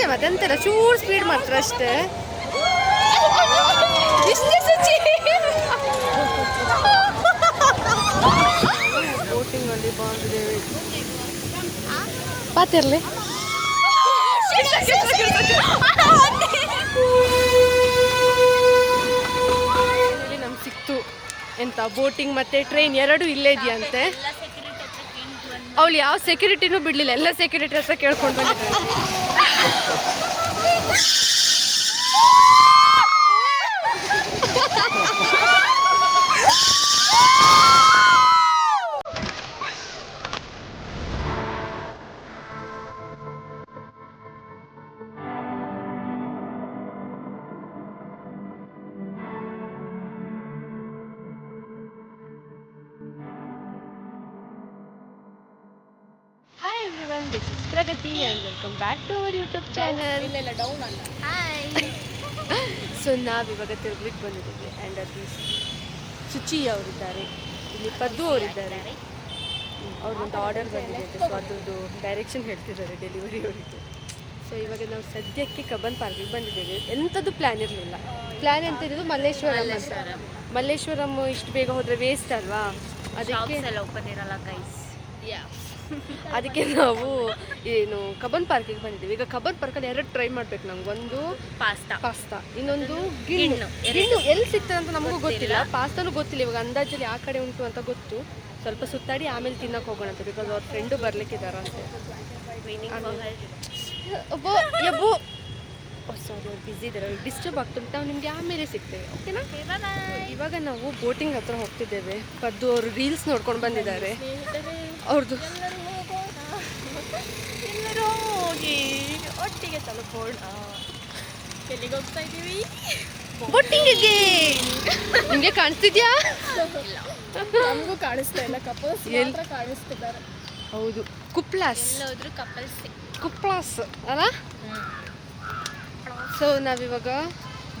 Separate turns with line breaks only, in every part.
ಅಷ್ಟೇ ಮತ್ತೆಂತೆಲ್ಲ ಚೂರು ಸ್ಪೀಡ್ ಮಾಡ್ತಾರೆ ಅಷ್ಟೇ. ಇಷ್ಟೇ ಸುಚಿ ಬೋಟಿಂಗ್ ಅಲ್ಲಿ ಬಂದಿದ್ದೇವೆ ಪಾತಿರ್ಲಿ ನಮ್ಗೆ ಸಿಕ್ತು. ಎಂತ ಬೋಟಿಂಗ್ ಮತ್ತೆ ಟ್ರೈನ್ ಎರಡು ಇಲ್ಲೇ ಇದೆಯಂತೆ. ಅವಳು ಯಾವ ಸೆಕ್ಯೂರಿಟಿನೂ ಬಿಡ್ಲಿಲ್ಲ ಎಲ್ಲ ಸೆಕ್ಯೂರಿಟಿ ಹತ್ರ ಕೇಳ್ಕೊಂಡು ಬಂದಿದ್ದಾರೆ. Thank you. ಚಾನಲ್ ಸೊ ನಾವಿವಾಗ ತಿರುಗ್ಲಿಕ್ಕೆ ಬಂದಿದ್ದೀವಿ. ಆ್ಯಂಡ್ ಅಲ್ಲಿ ಶುಚಿ ಅವರಿದ್ದಾರೆ. ಇಲ್ಲಿ ಪದ್ದು ಅವರಿದ್ದಾರೆ. ಅವ್ರದ್ದೊಂದು ಆರ್ಡರ್ ಬಂದಿದೆ ಅಂತ. ಸೊ ಅದ್ರದ್ದು ಡೈರೆಕ್ಷನ್ ಹೇಳ್ತಿದ್ದಾರೆ ಡೆಲಿವರಿ ಅವರಿಗೆ. ಸೊ ಇವಾಗ ನಾವು ಸದ್ಯಕ್ಕೆ ಕಬ್ಬನ್ ಪಾರ್ಕಿಗೆ ಬಂದಿದ್ದೇವೆ. ಎಂಥದ್ದು ಪ್ಲ್ಯಾನ್ ಇರಲಿಲ್ಲ. ಪ್ಲ್ಯಾನ್ ಅಂತ ಇರೋದು ಮಲ್ಲೇಶ್ವರಂ ಅಂತ. ಮಲ್ಲೇಶ್ವರಂ. ಇಷ್ಟು ಬೇಗ ಹೋದರೆ ವೇಸ್ಟ್ ಅಲ್ವಾ? ಅದಕ್ಕೆ
ಓಪನ್ ಇರಲ್ಲ ಗೈಸ್ ಯಾ
ಅದಕ್ಕೆ ನಾವು ಏನು ಕಬ್ಬನ್ ಪಾರ್ಕಿಗೆ ಬಂದಿದ್ದೀವಿ. ಈಗ ಕಬ್ಬನ್ ಪಾರ್ಕಲ್ಲಿ ಎರಡು ಟ್ರೈ ಮಾಡ್ಬೇಕು ನಮ್ಗೆ ಒಂದು
ಪಾಸ್ತಾ.
ಪಾಸ್ತಾ. ಇನ್ನೊಂದು ಗಿಣ್ಣು.
ಗಿಣ್ಣು,
ಎಲ್ಲಿ ಸಿಗ್ತದೆ ಅಂತ ನಮಗೂ ಗೊತ್ತಿಲ್ಲ. ಪಾಸ್ತಾನು ಗೊತ್ತಿಲ್ಲ. ಇವಾಗ ಅಂದಾಜಲ್ಲಿ ಆ ಕಡೆ ಉಂಟು ಅಂತ ಗೊತ್ತು. ಸ್ವಲ್ಪ ಸುತ್ತಾಡಿ ಆಮೇಲೆ ತಿನ್ನಕ್ಕೆ ಹೋಗೋಣ ಅಂತ. ಬಿಕಾಸ್ ಅವ್ರ ಫ್ರೆಂಡು ಬರ್ಲಿಕ್ಕಿದಾರಂತೆ ಸಾರಿ ಅವ್ರು ಬಿಸಿ ಇದ್ದಾರೆ. ಅವ್ರಿಗೆ ಡಿಸ್ಟರ್ಬ್ ಆಗ್ತುಂಟು? ನಾವು ನಿಮಗೆ ಆಮೇಲೆ ಸಿಗ್ತೇವೆ ಓಕೆನಾ ಇವಾಗ ನಾವು ಬೋಟಿಂಗ್ ಹತ್ರ ಹೋಗ್ತಿದ್ದೇವೆ. ಪದ್ದು ಅವರು ರೀಲ್ಸ್ ನೋಡ್ಕೊಂಡು ಬಂದಿದ್ದಾರೆ. ಅವ್ರದ್ದು
ಎಲ್ಲರೂ ಹೋಗಿ ಒಟ್ಟಿಗೆ ತಲುಪೋಣ. ಎಲ್ಲಿಗೆ ಹೋಗ್ತಾ ಇದ್ದೀವಿ
ಬೋಟಿಂಗಿಗೆ ನಿಮಗೆ ಕಾಣಿಸ್ತಿದ್ಯಾ?
ನಮಗೂ ಕಾಣಿಸ್ತಾ ಇಲ್ಲ ಕಪಲ್ಸ್ ಮಾತ್ರ ಕಾಣಿಸ್ತಿದ್ದಾರೆ.
ಹೌದು ಕುಪ್ಲಾಸ್.
ಎಲ್ಲೋದ್ರು ಕಪಲ್ಸ್
ಕುಪ್ಲಾಸ್ ಅಲ್ಲ? ಸೊ ನಾವಿವಾಗ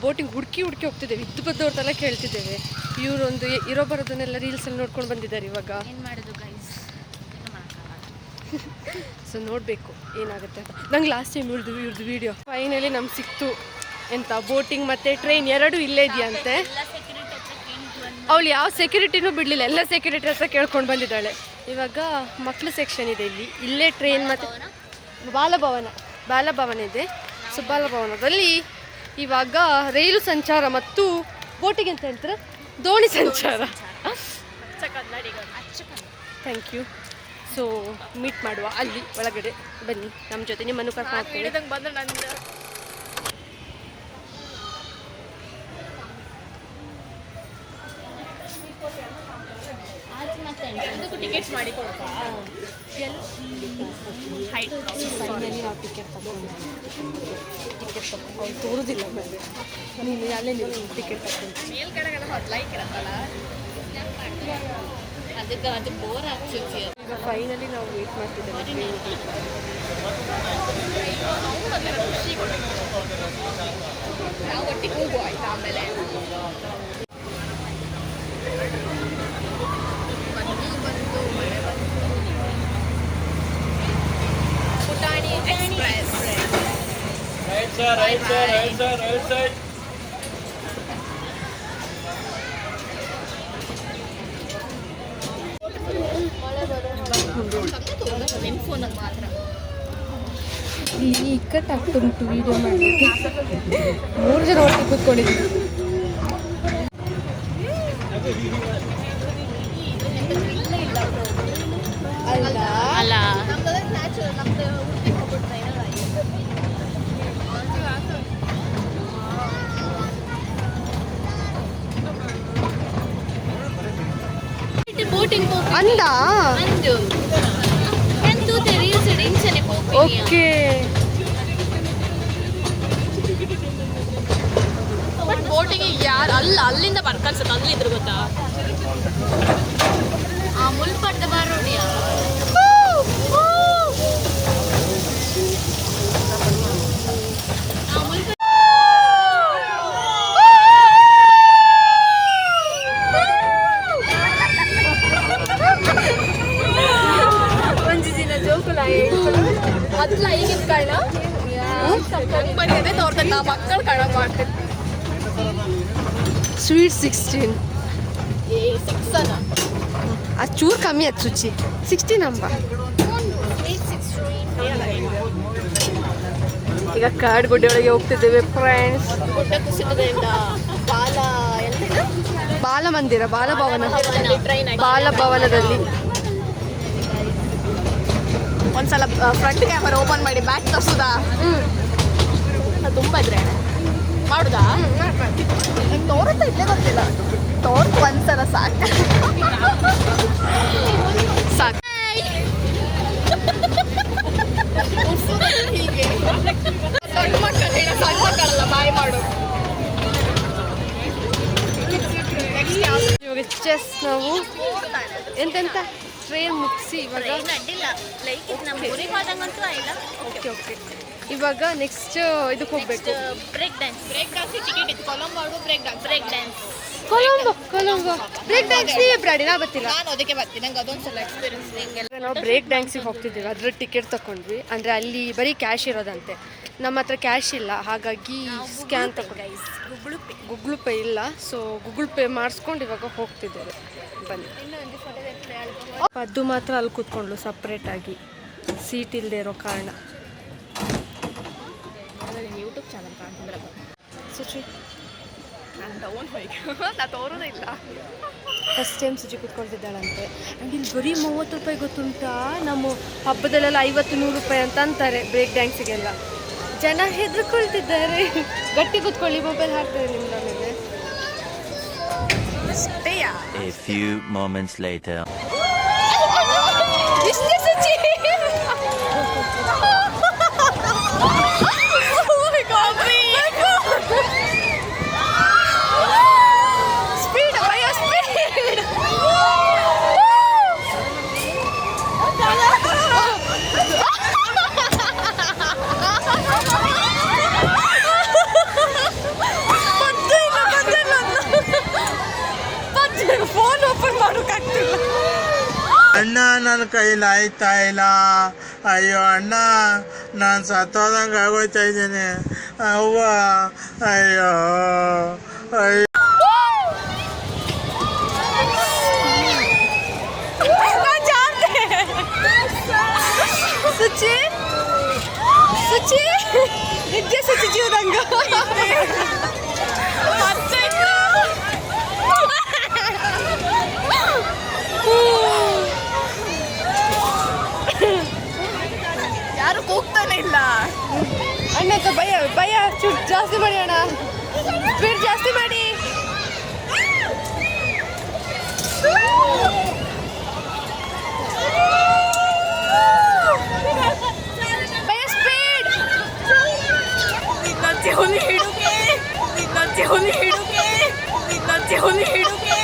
ಬೋಟಿಂಗ್ ಹುಡುಕಿ ಹುಡುಕಿ ಹೋಗ್ತಿದ್ದೇವೆ. ಇದ್ದು ಬದ್ದವ್ರದ್ದೆಲ್ಲ ಕೇಳ್ತಿದ್ದೇವೆ. ಇವರೊಂದು ಇರೋ ಬರೋದನ್ನೆಲ್ಲ ರೀಲ್ಸಲ್ಲಿ ನೋಡ್ಕೊಂಡು ಬಂದಿದ್ದಾರೆ ಇವಾಗ.
ಏನು ಮಾಡೋದು
ಸೊ ನೋಡಬೇಕು ಏನಾಗುತ್ತೆ. ಅಂತ ನಂಗೆ ಲಾಸ್ಟ್ ಟೈಮ್ ಇವ್ರದ್ದು ಇವ್ರದ್ದು ವಿಡಿಯೋ ಫೈನಲಿ ನಮ್ಗೆ ಸಿಕ್ತು. ಎಂತ ಬೋಟಿಂಗ್ ಮತ್ತೆ ಟ್ರೈನ್ ಎರಡು ಇಲ್ಲೇ ಇದೆಯಂತೆ. ಅವಳು ಯಾವ ಸೆಕ್ಯೂರಿಟಿನೂ ಬಿಡಲಿಲ್ಲ. ಎಲ್ಲ ಸೆಕ್ಯೂರಿಟಿ ಹತ್ರ ಕೇಳ್ಕೊಂಡು ಬಂದಿದ್ದಾಳೆ. ಇವಾಗ ಮಕ್ಕಳು ಸೆಕ್ಷನ್ ಇದೆ ಇಲ್ಲಿ. ಇಲ್ಲೇ ಟ್ರೈನ್ ಮತ್ತು ಬಾಲಭವನ. ಬಾಲಭವನ ಇದೆ. ಸೊ ಬಾಲಭವನದಲ್ಲಿ ಇವಾಗ ರೈಲು ಸಂಚಾರ ಮತ್ತು ಬೋಟಿಗೆ ಅಂತ ಹೇಳ್ತಾರೆ? ದೋಣಿ ಸಂಚಾರ. ಥ್ಯಾಂಕ್ ಯು ಸೊ ಮೀಟ್ ಮಾಡುವ ಅಲ್ಲಿ ಒಳಗಡೆ ಬನ್ನಿ ನಮ್ಮ ಜೊತೆ ನಿಮ್ಮನ್ನು ಕರ್ಕೊಂಡು
ಟಿಕೆಟ್ ಬಂದ್ರೆ ನಂದು. ಟಿಕೆಟ್ಸ್ ಮಾಡಿ ಹೈಟ್
ಫೈನಲಿ ನಾವು ಟಿಕೆಟ್ ತಗೊಂಡು ಟಿಕೆಟ್ ತಗೊಂಡು ಅವ್ರು ತೋರುದಿಲ್ಲ ಮೇಲೆ ನೀನು ಅಲ್ಲೇ ನೀವು ಟಿಕೆಟ್ ತಗೊಂಡು
ಮೇಲ್ಗಡೆಗೆಲ್ಲ ಹೊತ್ತು ಲೈಕ್ ಇರತ್ತಲ್ಲ. ಅದಕ್ಕೆ ಅದು ಬೋರ್
ಈಗ ಫೈನಲಿ ನಾವು ವೇಟ್ ಮಾಡ್ತಿದ್ದೇವೆ. ಟ್ರೈನ್ಗೆ
ನಾವು right sir right sir right ಬಂದು ಮಳೆ ಬಂತು
ಇಲ್ಲಿ ಇಕ್ಕಟ್ಟಾಗ್ತುಂಟು ವಿಡಿಯೋ ಮಾಡಲಿಕ್ಕೆ. ಮೂರು ಜನ ಒಟ್ಟಿಗೆ ಕೂತ್ಕೊಂಡಿದ್ದೀವಿ ಅಲ್ಲ. ಅಂದ?
ಅಂದು.
ಓಕೆ.
ಬಟ್ ಬೋಟಿಗೆ ಯಾರು ಅಲ್ಲ ಅಲ್ಲಿಂದ ಬರ್ಕನ್ಸುತ್ತೆ ಅಲ್ಲಿದ್ರು ಗೊತ್ತಾ? ಆ ಬಾರೋಡಿಯ ಆ ಮುಲ್ಪಡ್ದ
ಒಂದು ದಿನ ಜೋಕುಲ ಸ್ವೀಟ್ ಸಿಕ್ಸ್ಟೀನ್ ಅದು ಚೂರು ಕಮ್ಮಿ ಆಯ್ತು ಸುಚಿ. ಸಿಕ್ಸ್ಟೀನ್ ಅಂಬ. ಈಗ ಕಾಡು ಒಳಗೆ ಹೋಗ್ತಿದ್ದೇವೆ ಫ್ರೆಂಡ್ಸ್
ಗುಡ್ಡ ಕುಸಿತದಿಂದ ಬಾಲ ಮಂದಿರ,
ಬಾಲ ಬಾಲಭವನ
ಬಾಲ
ಬಾಲಭವನದಲ್ಲಿ
ಒಂದ್ಸಲ ಫ್ರಂಟ್ ಕ್ಯಾಮರಾ ಓಪನ್ ಮಾಡಿ ಬ್ಯಾಕ್ ತರ್ಸುದಾ? ತುಂಬಾ ಇದ್ರೆ. ಮಾಡುದಾ? ತೋರುತ್ತಾ ಇಲ್ಲೇ ಗೊತ್ತಿಲ್ಲ. ತೋರ್ತು ಒಂದ್ಸಲ ಸಾಕು.
ಸಾಕು.
ಹೀಗೆ ದೊಡ್ಡ ಮಕ್ಕಳು ಹೇಳ ಸಣ್ಣ ಮಕ್ಕಳಲ್ಲ ಬಾಯ್ ಮಾಡು.
ಚೆಸ್ ನಾವು ಎಂತೆಂತ? ಟ್ರೈನ್ ಮುಗಿಸಿ ಇವಾಗ
ಅಡ್ಡಿಲ್ಲ. ಲೈಕ್ ಇದು ನಮ್ಮ ಊರಿಗೆ ಇಲ್ಲ.
ಓಕೆ ಓಕೆ ಇವಾಗ ನೆಕ್ಸ್ಟ್ ಇದಕ್ಕೆ ಹೋಗ್ಬೇಕು.
Break dance break dance ticket ಇತ್ತು. Colombo break dance break dance
Colombo Colombo break dance ನೀವೇ ಬ್ರಾಡಿ ನಾ ಗೊತ್ತಿಲ್ಲ
ನಾನು ಅದಕ್ಕೆ ಬರ್ತೀನಿ. ನಂಗೆ ಅದೊಂದ್ಸಲ ಎಕ್ಸ್ಪೀರಿಯನ್ಸ್ ಹಿಂಗೆಲ್ಲ.
ನಾವು ಬ್ರೇಕ್ ಡ್ಯಾನ್ಸಿಗೆ ಹೋಗ್ತಿದ್ದೀವಿ. ಅದ್ರ ಟಿಕೆಟ್ ತಗೊಂಡ್ವಿ ಅಂದರೆ ಅಲ್ಲಿ ಬರೀ ಕ್ಯಾಶ್ ಇರೋದಂತೆ. ನಮ್ಮ ಹತ್ರ ಕ್ಯಾಶ್ ಇಲ್ಲ. ಹಾಗಾಗಿ ಸ್ಕ್ಯಾನ್ ತಗೊಂಡು
ಗೂಗಲ್ ಪೇ
ಗೂಗಲ್ ಪೇ ಇಲ್ಲ. ಸೊ ಗೂಗಲ್ ಪೇ ಮಾಡಿಸ್ಕೊಂಡು ಇವಾಗ ಹೋಗ್ತಿದ್ದೇವೆ. ಬನ್ನಿ. ಅದು ಮಾತ್ರ ಅಲ್ಲಿ ಕೂತ್ಕೊಂಡ್ಲು ಸಪ್ರೇಟಾಗಿ ಸೀಟ್ ಇಲ್ಲದೆ ಇರೋ ಕಾರಣ.
ಯೂಟ್ಯೂಬ್ ಚಾನಲ್ ಕಾಣ್ತಿದ್ರೆ
ಸುಚಿ.
ನಾನು ಡೌನ್ ಹೋಯ್ತು ನಾ ತೋರೋದೇ ಇಲ್ಲ.
ಫಸ್ಟ್ ಟೈಮ್ ಸುಚಿ ಕೂತ್ಕೊಳ್ತಿದ್ದಾಳಂತೆ. ಆ್ಯಂಡ್ ಇಲ್ಲಿ ಬರೀ ಮೂವತ್ತು ರೂಪಾಯಿ ಗೊತ್ತುಂಟಾ? ನಮ್ಮ ಹಬ್ಬದಲ್ಲೆಲ್ಲ ಐವತ್ತು ನೂರು ರೂಪಾಯಿ ಅಂತ ಅಂತಾರೆ ಬ್ರೇಕ್ ಡ್ಯಾನ್ಸಿಗೆಲ್ಲ ಜನ ಹೆದರ್ಕೊಳ್ತಿದ್ದಾರೆ. ಗಟ್ಟಿ ಕೂತ್ಕೊಳ್ಳಿ ಮೊಬೈಲ್ ಹಾಕ್ತಾರೆ ನಿಮ್ಮ ಮೇಲೆ
ಅಷ್ಟೇಯಾ
A few moments later.
ಇಷ್ಟೇ
ಅಣ್ಣ ನನ್ನ ಕೈಲಿ ಆಯ್ತಾ ಇಲ್ಲ ಅಯ್ಯೋ ಅಣ್ಣ ನಾನು ಸತ್ತೋದಂಗೆ ಆಗೋಯ್ತಾ ಇದ್ದೀನಿ ಅವ್ವ ಅಯ್ಯೋ ಅಯ್ಯೋ
ಸುಚಿ ಸುಚಿ ನಿಜ ಸುಚಿ ಜೀವದಂಗ
ಯಾರು ಕೂಗ್ತಾನೆ ಇಲ್ಲ.
ಅಣ್ಣ ಭಯ ಭಯ ಚೂಟ್ ಜಾಸ್ತಿ ಮಾಡಿ ಅಣ್ಣ. ಸ್ಪೀಡ್ ಜಾಸ್ತಿ ಮಾಡಿ.
ನಿನ್ನ ಜೀವನ ಹಿಡುಗೆ ನಿನ್ನ ಜೀವನ ಹಿಡುಗೆ ನಿನ್ನ ಜೀವನ ಹಿಡುಗೆ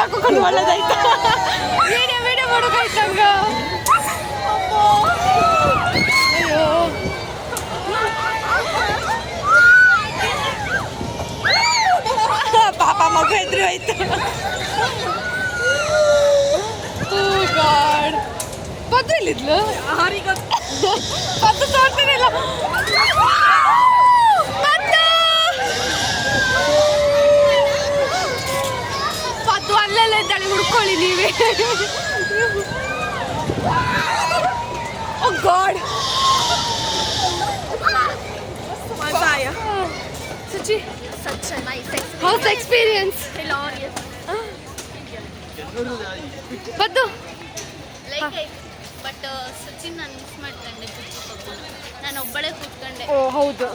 ಹಾಕೊಂಡು ಒಳ್ಳೇದಾಯ್ತಾ? ವಿಡಿಯೋ ವಿಡಿಯೋ ಮಾಡೋಕಾಯ್ತು ನಮ್ಗ ಅಯ್ಯೋ. ಪಾಪ ಮಗು ಎದುರು ಆಯ್ತು ಗಾಡ್. ಪದ್ದು ಎಲ್ಲಿದ್ಲು ಪದ್ದು ತೋರ್ತಾನೆ ಇಲ್ಲ ಪದ್ದು! ಪದ್ದು ಅಲ್ಲೆಲ್ಲ ಇದ್ದಾಳೆ ಹುಡ್ಕೊಳ್ಳಿ ನೀವೇ oh god
ಮಜಾಯ
Suchi
such a nice
house experience
hilarious
Paddu
like but Sachin ನಾನು ಮಿಸ್ ಮಾಡ್ಕೊಂಡೆ ನಾನು ಒಬ್ಬಳೇ ಕೂತ್ಕೊಂಡೆ.
ಓ ಹೌದು.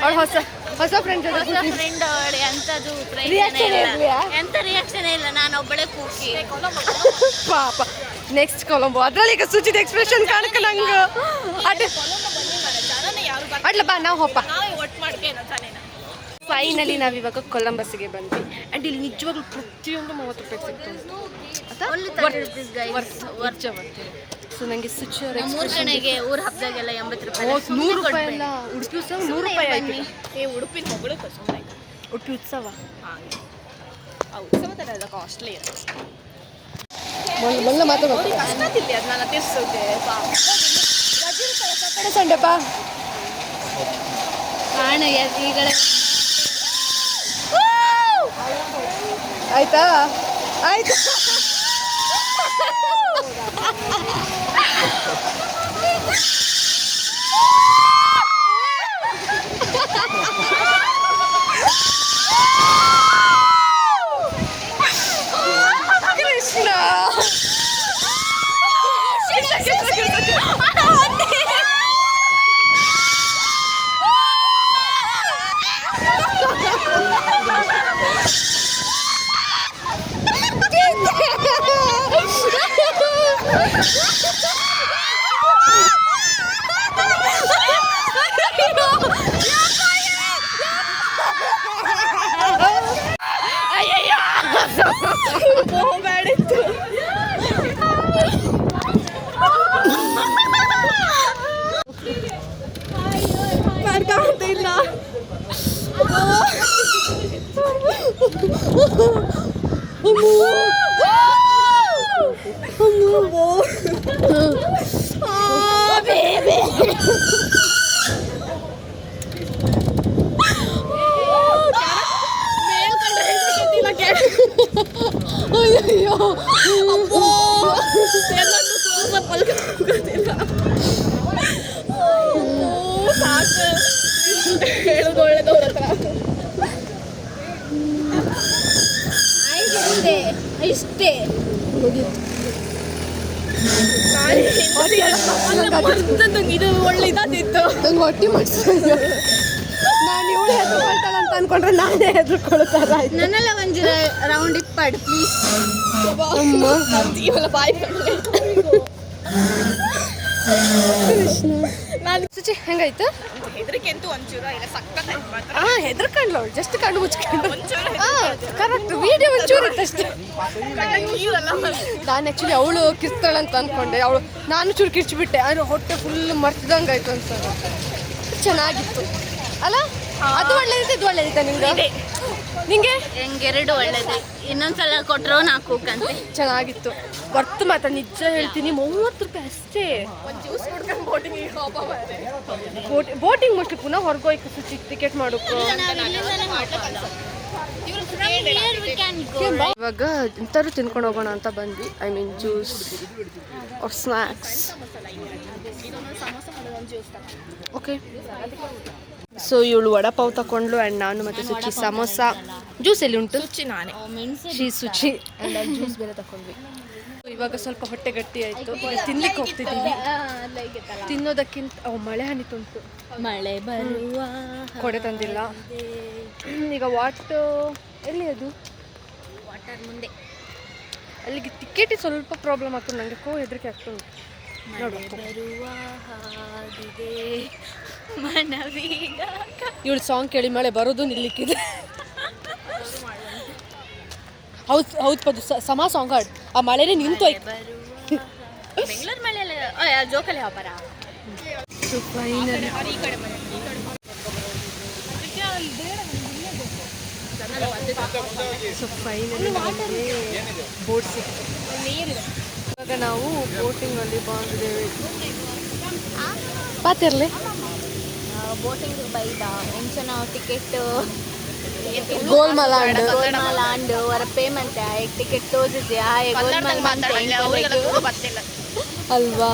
ಅವಳು ಹೊಸ ಹೊಸ ಫ್ರೆಂಡ್
ಹೊಸ ಫ್ರೆಂಡ್ ಅವಳೆ ಎಂಥದ್ದು ಪ್ರಯತ್ನ ಇಲ್ಲ? ಎಂತ ರಿಯಾಕ್ಷನ್ ಇಲ್ಲ ನಾನು ಒಬ್ಬಳೇ ಕೂಗಿ.
ಪಾಪ. ನೆಕ್ಸ್ಟ್ ಕೊಲಂಬೋ ಅದ್ರಲ್ಲಿ ಈಗ ಸುಚಿದ ಎಕ್ಸ್ಪ್ರೆಷನ್ ಕಾಣಕ ನಂಗೆ. ಅಡ್ ಅಡ್ಲ ಬಾ ನಾವು ಹೋಪ ಫೈನಲಿ ನಾವಿವಾಗ ಕೊಲಂಬಸ್ಗೆ ಬಂದ್ವಿ. ಆ್ಯಂಡ್ ಇಲ್ಲಿ ನಿಜವಾಗ್ಲೂ ಪ್ರತಿಯೊಂದು ಮೂವತ್ತು ರೂಪಾಯಿ ಸಿಕ್ತು
Only 30 rupees, guys.
ಸೊ ನನಗೆ ಸ್ವಿಚ್ ಅವ್ರ
ಮೂರು ಊರ ಹಬ್ಬದಾಗೆಲ್ಲ ಎಂಬತ್ತು ರೂಪಾಯಿ
ನೂರು ರೂಪಾಯಿ ಎಲ್ಲ ಉಡುಪಿ ಸಹ ನೂರು ರೂಪಾಯಿ ಆಯ್ತು.
ಏ ಉಡುಪಿನ ಮಗಳು ಸುಮ್ಮನೆ
ಉಡುಪಿ ಉತ್ಸವ.
ಹಾಗೆ. ಆ ಉತ್ಸವ ಥರ ಎಲ್ಲ ಕಾಸ್ಟ್ಲಿ
ಮೊನ್ನೆ ಮೊನ್ನೆ ಮಾತಾಡೋದು
ಕಷ್ಟ ತಿಂಡಿ ಅದು ನಾನು ತಿರ್ಸೋಕೆ
ಕಡೆ ಸಂಡೆ ಬಾ
ಕಾರಣ ಈಗ
ಆಯ್ತಾ? ಆಯ್ತು.
Woo! ಇಷ್ಟೇ ಇದು ಒಳ್ಳೆ ಇದಾದಿತ್ತು
ನಂಗೆ ಹೊಟ್ಟೆ ಮಾಡಿಸ್ಕೊಂಡು ನಾನು ಇವಳು ಹೆದರ್ಕೊಳ್ತಾಳ ಅಂತ ಅನ್ಕೊಂಡ್ರೆ ನಾನೇ ಹೆದರ್ಕೊಳ್ತಾರ
ನನ್ನೆಲ್ಲ ಒಂದು ರೌಂಡ್ ಇಪ್ಪಾಡು ಪ್ಲೀಸ್ ಬಾಯ್
ನಾನು ಸುಚಿ, ಹೆಂಗಾಯ್ತು?
ಹೆದರಿಕೆಂತೂ ಒಂಚೂರ ಇಲ್ಲ ಸಕ್ಕತ್
ಹಾ ಹೆದರ್ಕೊಂಡ್ಲ ಅವಳು ಜಸ್ಟ್ ಕಣ್ಣು ಮುಚ್ಕೊಂಡು. ಕರೆಕ್ಟ್ ವಿಡಿಯೋ ಒಂಚೂರು ಇತ್ತಷ್ಟೇ ನಾನು ಆ್ಯಕ್ಚುಲಿ ಅವಳು ಕಿರ್ತಾಳ ಅಂತ ಅನ್ಕೊಂಡೆ. ಅವಳು, ನಾನು ಚೂರು ಕಿರ್ಚಿಬಿಟ್ಟೆ. ಆದರೆ ಹೊಟ್ಟೆ ಫುಲ್ ಮರ್ತಿದಂಗೆ ಆಯ್ತು ಅನ್ಸೋದು. ಚೆನ್ನಾಗಿತ್ತು. ಅಲ್ಲ? ಅದು ಒಳ್ಳೇದಿದೆ ಇದು ಒಳ್ಳೇದಿದೆ ನಿಮ್ಗೆ ನಿಂಗೆ?
ಹೆಂಗೆರಡು ಒಳ್ಳೇದು. ಇನ್ನೊಂದ್ಸಲ ಕೊಟ್ಟರು ನಾಲ್ಕು ಕಂತೆ
ಚೆನ್ನಾಗಿತ್ತು. ಬರ್ತು ಮಾತ್ರ ನಿಜ ಹೇಳ್ತೀನಿ ಮೂವತ್ತು ರೂಪಾಯಿ ಅಷ್ಟೇ.
ಒಂದು ಜ್ಯೂಸ್ ಕುಡ್ಕೊಂಡು ಬೋಟಿಂಗ್
ಬೋಟ್ ಬೋಟಿಂಗ್ ಮುಷ್ಟು ಪುನಃ ಹೊರಗೋಯ್ತು ಸುಚಿ ಟಿಕೆಟ್ ಮಾಡೋಕೆ ಇವಾಗ ಇಂಥವ್ರು ತಿನ್ಕೊಂಡು ಹೋಗೋಣ ಅಂತ ಬಂದ್ವಿ. I mean juice or snacks okay so ಇವಳು ವಡಪಾವ್ ತಗೊಂಡ್ಲು ಆ್ಯಂಡ್ ನಾನು ಮತ್ತೆ ಸುಚಿ ಸಮೋಸ. ಜ್ಯೂಸ್ ಎಲ್ಲಿ ಉಂಟು
ಸುಚಿ ನಾನೇ.
ಶಿ ಸುಚಿ ಜ್ಯೂಸ್ ಬೇರೆ ತಗೊಂಡ್ವಿ ಇವಾಗ ಸ್ವಲ್ಪ ಹೊಟ್ಟೆ ಗಟ್ಟಿ ಆಯಿತು. ತಿನ್ನಲಿಕ್ಕೆ ತಿನ್ಲಿಕ್ಕೆ ಹೋಗ್ತಿದ್ದೀವಿ ತಿನ್ನೋದಕ್ಕಿಂತ ಓ ಮಳೆ ಹನಿತುಂಟು.
ಮಳೆ ಬರುವ
ಕೊಡೆ ತಂದಿಲ್ಲ. ಈಗ ವಾಟ್ ಎಲ್ಲಿ ಅದು?
ವಾಟರ್ ಮುಂದೆ.
ಅಲ್ಲಿಗೆ ಟಿಕೆಟ್ ಸ್ವಲ್ಪ ಪ್ರಾಬ್ಲಮ್ ಆಗ್ತದೆ. ನನಗೆ ಕೋ ಹೆದರಿಕೆ ಆಗ್ತದೆ
ಬರುವ ಹಾಗಿದೆ ಮನವೀಗ
ಇವಳು ಸಾಂಗ್ ಕೇಳಿ ಮಳೆ ಬರೋದು ನಿಲ್ಲಿಕ್ಕಿದೆ. ಹೌದು ಹೌದು ಪದು ಸಮ ಸಾಂಗ್ ಹಾಡು. ಆ ಮಳೆನೇ ನಿಂತು
ಬೆಂಗಳೂರು ಮಳೆಯಲ್ಲ ಜೋಕಲ್ಲಿ ವ್ಯಾಪಾರ
ಸೊ ಫೈನಲಿ ಬೋಟ್ ಸಿಕ್ತು. ಇವಾಗ ನಾವು ಬೋಟಿಂಗ್ ಅಲ್ಲಿ ಬಂದಿದ್ದೇವೆ. ಪಾತಿರ್ಲಿ
ಬೋಟಿಂಗ್ ಬೈದ ಎಂಚನ ಟಿಕೆಟ್
ಗೋಲ್ಮಲಾಂಡ್
ಗೋಲ್ಮಲಾಂಡ್ ಅವರ ಪೇಮೆಂಟ್ ಟಿಕೆಟ್ ತೋರಿಸಿದ್ಯಾ? ಗೋಲ್ಮಲ್
ಅಲ್ವಾ?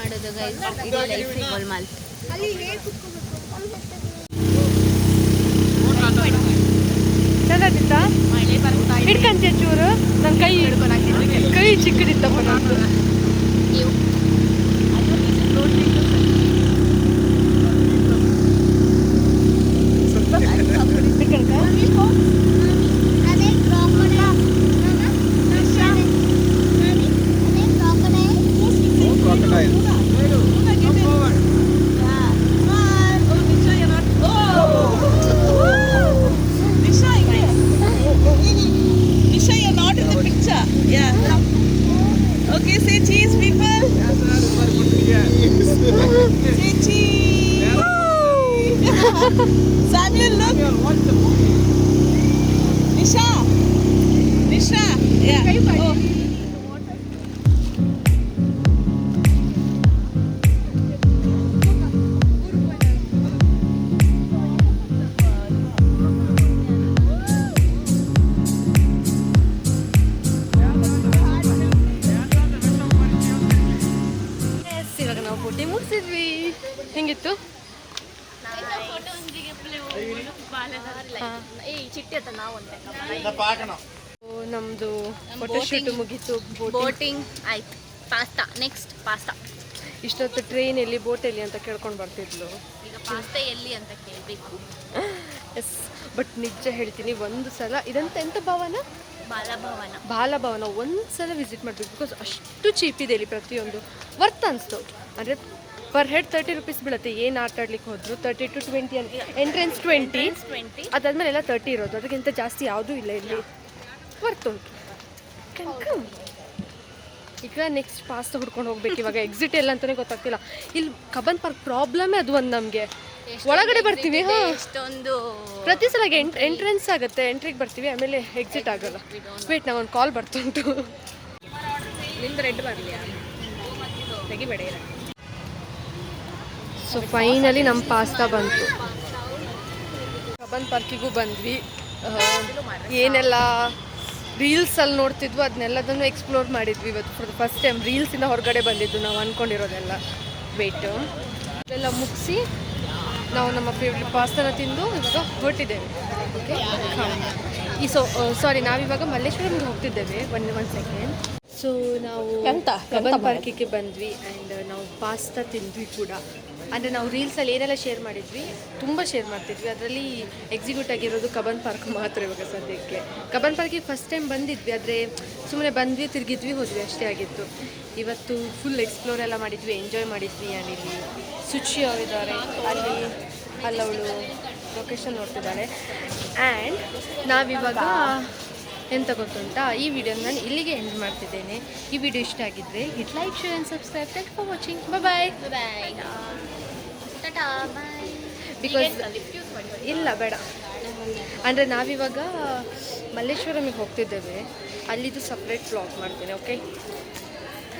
ಮಾಡೋದು ಗೈಸ್ ಇದು ಲೈಫ್ ಗೋಲ್ಮಾಲ್. ಬರ್ತಾ
ಹಿಡ್ಕಂತೀಯ ಚೂರು? ನನ್ನ ಕೈ ಕೈ ಚಿಕ್ಕದಿತ್ತಪ್ಪ ನಂದು.
Okay, say cheese, people. say cheese.
Samuel, look. Nisha. Nisha. Yeah. Oh.
Photo ಮುಗಿಸಿದ್ವಿ. ಹೆಂಗಿತ್ತು? ನಮ್ದು ಫೋಟೋ ಶೂಟ್ ಮುಗೀತು ಬೋಟಿಂಗ್
ಬೋಟಿಂಗ್ ಆಯ್ತು. Pasta next pasta.
ಇಷ್ಟೊತ್ತು ಟ್ರೈನ್ ಎಲ್ಲಿ ಅಂತ ಕೇಳ್ಕೊಂಡು ಬರ್ತಿದ್ಲು.
ಈಗ ಪಾಸ್ತಾ ಎಲ್ಲಿ ಅಂತ ಕೇಳಬೇಕು.
ಎಸ್ ಬಟ್ ನಿಜ ಹೇಳ್ತೀನಿ ಒಂದು ಸಲ ಇದಂತ ಎಂತ ಭವನ?
ಬಾಲಭವನ.
ಬಾಲಭವನ ಒಂದು ಸಲ ವಿಸಿಟ್ ಮಾಡ್ಬೇಕು ಬಿಕಾಸ್ ಅಷ್ಟು ಚೀಪ್ ಇದೆ ಇಲ್ಲಿ ಪ್ರತಿಯೊಂದು. ವರ್ತ್ ಅನಿಸ್ತು. ಅಂದರೆ ಪರ್ ಹೆಡ್ ತರ್ಟಿ ರುಪೀಸ್ ಬೀಳುತ್ತೆ. ಏನು ಆಟ ಆಡ್ಲಿಕ್ಕೆ ಹೋದ್ರು? Thirty two twenty entrance twenty
twenty
ಅದಾದ್ಮೇಲೆ ಎಲ್ಲ ತರ್ಟಿ ಇರೋದು. ಅದಕ್ಕಿಂತ ಜಾಸ್ತಿ ಯಾವುದೂ ಇಲ್ಲ ಇಲ್ಲಿ. ವರ್ತ್ ಉಂಟು. ಈಗ ನೆಕ್ಸ್ಟ್ ಪಾಸ್ತಾ ಹುಡ್ಕೊಂಡು ಹೋಗ್ಬೇಕು. ಇವಾಗ ಎಕ್ಸಿಟ್ ಎಲ್ಲ ಅಂತಾನೆ ಗೊತ್ತಾಗ್ತಿಲ್ಲ. ಇಲ್ಲಿ ಕಬನ್ ಪಾರ್ಕ್ ಪ್ರಾಬ್ಲಮ್ ಅದು ಒಂದು ನಮಗೆ. ಒಳಗಡೆ ಬರ್ತೀವಿ ಹಾಂ.
ಎಷ್ಟೊಂದು
ಪ್ರತಿ ಸಲ ಎಂಟ್ರೆನ್ಸ್ ಆಗುತ್ತೆ. ಎಂಟ್ರಿಗೆ ಬರ್ತೀವಿ ಆಮೇಲೆ ಎಕ್ಸಿಟ್ ಆಗಲ್ಲ. ವೇಟ್ ಒಂದು ಕಾಲ್ ಬರ್ತುಂಟು
ನಿಂದು ರೆಡ್ ಬರಲಿ ತೆಗಿಬೇಡ ಇರ
ಸೊ ಫೈನಲಿ ನಮ್ಮ ಪಾಸ್ತಾ ಬಂತು. ಕಬನ್ ಪಾರ್ಕಿಗೂ ಬಂದ್ವಿ. ಏನೆಲ್ಲ ರೀಲ್ಸಲ್ಲಿ ನೋಡ್ತಿದ್ವು ಅದನ್ನೆಲ್ಲದನ್ನು ಎಕ್ಸ್ಪ್ಲೋರ್ ಮಾಡಿದ್ವಿ ಇವತ್ತು ಫಾರ್ ದ ಫಸ್ಟ್ ಟೈಮ್ ರೀಲ್ಸಿಂದ ಹೊರಗಡೆ ಬಂದಿದ್ದು ನಾವು ಅಂದ್ಕೊಂಡಿರೋದೆಲ್ಲ ವೇಟು ಇದೆಲ್ಲ ಮುಗಿಸಿ ನಾವು ನಮ್ಮ ಫೇವ್ರೆಟ್ ಪಾಸ್ತಾನ ತಿಂದು ಇವಾಗ ಹೊರಟಿದ್ದೇವೆ. ಓಕೆ ಈ ಸೊ ಸಾರಿ ನಾವಿವಾಗ ಮಲ್ಲೇಶ್ವರಂಗೆ ಹೋಗ್ತಿದ್ದೇವೆ. ಒನ್ ಒನ್ ಸೆಕೆಂಡ್ ಸೊ ನಾವು ಕಬ್ಬನ್ ಪಾರ್ಕಿಗೆ ಬಂದ್ವಿ ಆ್ಯಂಡ್ ನಾವು ಪಾಸ್ತಾ ತಿಂದ್ವಿ ಕೂಡ. ಅಂದರೆ ನಾವು ರೀಲ್ಸಲ್ಲಿ ಏನೆಲ್ಲ ಶೇರ್ ಮಾಡಿದ್ವಿ, ತುಂಬ ಶೇರ್ ಮಾಡ್ತಿದ್ವಿ. ಅದರಲ್ಲಿ ಎಕ್ಸಿಕ್ಯೂಟ್ ಆಗಿರೋದು ಕಬನ್ ಪಾರ್ಕ್ ಮಾತ್ರ ಇವಾಗ ಸದ್ಯಕ್ಕೆ. ಕಬನ್ ಪಾರ್ಕಿಗೆ ಫಸ್ಟ್ ಟೈಮ್ ಬಂದಿದ್ವಿ, ಆದರೆ ಸುಮ್ಮನೆ ಬಂದ್ವಿ, ತಿರುಗಿದ್ವಿ, ಹೋದ್ವಿ, ಅಷ್ಟೇ ಆಗಿತ್ತು. ಇವತ್ತು ಫುಲ್ ಎಕ್ಸ್ಪ್ಲೋರ್ ಎಲ್ಲ ಮಾಡಿದ್ವಿ ಎಂಜಾಯ್ ಮಾಡಿದ್ವಿ ಅಲ್ಲಿ ಶುಚಿ ಅವರಿದ್ದಾರೆ, ಅಲ್ಲಿ ಅಲ್ಲವಳು ಲೊಕೇಶನ್ ನೋಡ್ತಿದ್ದಾಳೆ. ಆ್ಯಂಡ್ ನಾವಿವಾಗ ಎಂತ ಗೊತ್ತುಂಟಾ ಈ ವಿಡಿಯೋ ನಾನು ಇಲ್ಲಿಗೆ ಎಂಡ್ ಮಾಡ್ತಿದ್ದೇನೆ. ಈ ವಿಡಿಯೋ ಇಷ್ಟ ಆಗಿದ್ರೆ hit like share and subscribe thank for watching bye
bye
because ಇಲ್ಲ ಬೇಡ. ಅಂದರೆ ನಾವಿವಾಗ ಮಲ್ಲೇಶ್ವರಮಿಗೆ ಹೋಗ್ತಿದ್ದೇವೆ. ಅಲ್ಲಿದು ಸಪ್ರೇಟ್ ಬ್ಲಾಗ್ ಮಾಡ್ತೇನೆ ಓಕೆ